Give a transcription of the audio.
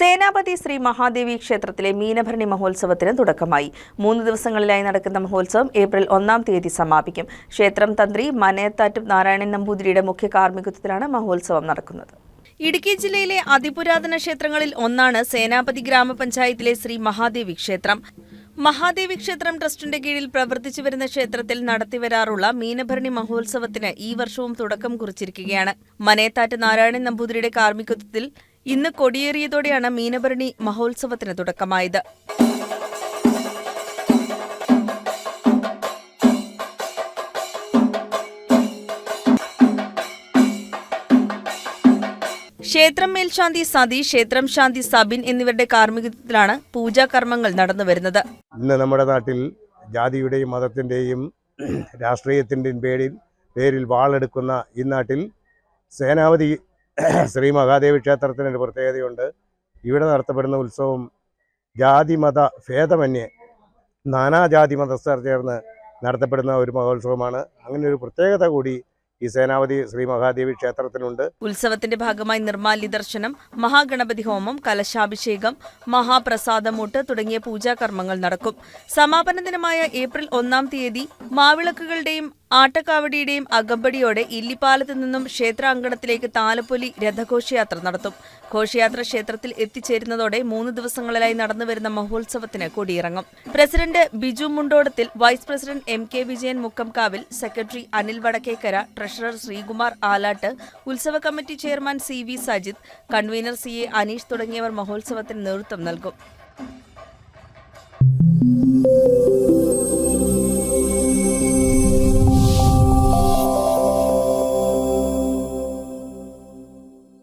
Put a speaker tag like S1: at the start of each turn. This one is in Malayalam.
S1: സേനാപതി ശ്രീ മഹാദേവി ക്ഷേത്രത്തിലെ മീനഭരണി മഹോത്സവത്തിന് തുടക്കമായി. മൂന്ന് ദിവസങ്ങളിലായി നടക്കുന്ന മഹോത്സവം ഏപ്രിൽ ഒന്നാം തീയതി സമാപിക്കും. ക്ഷേത്രം തന്ത്രി മനയത്താറ്റും നാരായണൻ നമ്പൂതിരിയുടെ മുഖ്യ കാർമ്മികത്വത്തിലാണ് മഹോത്സവം നടക്കുന്നത്. ഇടുക്കി ജില്ലയിലെ അതിപുരാതന ക്ഷേത്രങ്ങളിൽ ഒന്നാണ് സേനാപതി ഗ്രാമപഞ്ചായത്തിലെ ശ്രീ മഹാദേവി ക്ഷേത്രം. മഹാദേവി ക്ഷേത്രം ട്രസ്റ്റിന്റെ കീഴിൽ പ്രവർത്തിച്ചു വരുന്ന ക്ഷേത്രത്തിൽ നടത്തിവരാറുള്ള മീനഭരണി മഹോത്സവത്തിന് ഈ വർഷവും തുടക്കം കുറിച്ചിരിക്കുകയാണ്. മനേത്താറ്റ് നാരായണൻ നമ്പൂതിരിയുടെ കാർമ്മികത്വത്തിൽ ഇന്ന് കൊടിയേറിയതോടെയാണ് മീനഭരണി മഹോത്സവത്തിന് തുടക്കമായത്. ക്ഷേത്രം മേൽശാന്തി സതി ക്ഷേത്രം ശാന്തി സബിൻ എന്നിവരുടെ കാർമ്മികത്വത്തിലാണ് പൂജാകർമ്മങ്ങൾ നടന്നുവരുന്നത്
S2: ഇന്ന് നമ്മുടെ നാട്ടിൽ ജാതിയുടെയും മതത്തിന്റെയും രാഷ്ട്രീയത്തിന്റെയും പേരിൽ പേരിൽ വാളെടുക്കുന്ന ഈ നാട്ടിൽ സേനാവതി ശ്രീ മഹാദേവി ക്ഷേത്രത്തിന് ഒരു പ്രത്യേകതയുണ്ട്. ഇവിടെ നടത്തപ്പെടുന്ന ഉത്സവം ജാതി മത ഭേദമന്യേ നാനാജാതി മതസ്ഥർ ചേർന്ന് നടത്തപ്പെടുന്ന ഒരു മഹോത്സവമാണ്. അങ്ങനെ ഒരു പ്രത്യേകത കൂടി ഈ സേനാപതി ശ്രീ മഹാദേവി ക്ഷേത്രത്തിനുണ്ട്
S1: ഉത്സവത്തിന്റെ ഭാഗമായി നിർമാല്യ ദർശനം മഹാഗണപതി ഹോമം കലശാഭിഷേകം മഹാപ്രസാദമൂട്ട് തുടങ്ങിയ പൂജാകർമ്മങ്ങൾ നടക്കും. സമാപന ദിനമായ ഏപ്രിൽ ഒന്നാം തീയതി മാവിളക്കുകളുടെയും ആട്ടക്കാവടിയുടെയും അകമ്പടിയോടെ ഇല്ലിപ്പാലത്ത് നിന്നും ക്ഷേത്രാങ്കണത്തിലേക്ക് താലപ്പൊലി രഥഘോഷയാത്ര നടത്തും. ഘോഷയാത്ര ക്ഷേത്രത്തിൽ എത്തിച്ചേരുന്നതോടെ മൂന്ന് ദിവസങ്ങളിലായി നടന്നുവരുന്ന മഹോത്സവത്തിന് കൊടിയിറങ്ങും. President Biju Mundodathil vice president M K Vijayan Mukkamkavil secretary Anil Vadakkekkara treasurer Sreekumar Alattu ഉത്സവ committee chairman C V Sajith convener C A Aneesh തുടങ്ങിയവർ മഹോത്സവത്തിന് നേതൃത്വം നൽകും.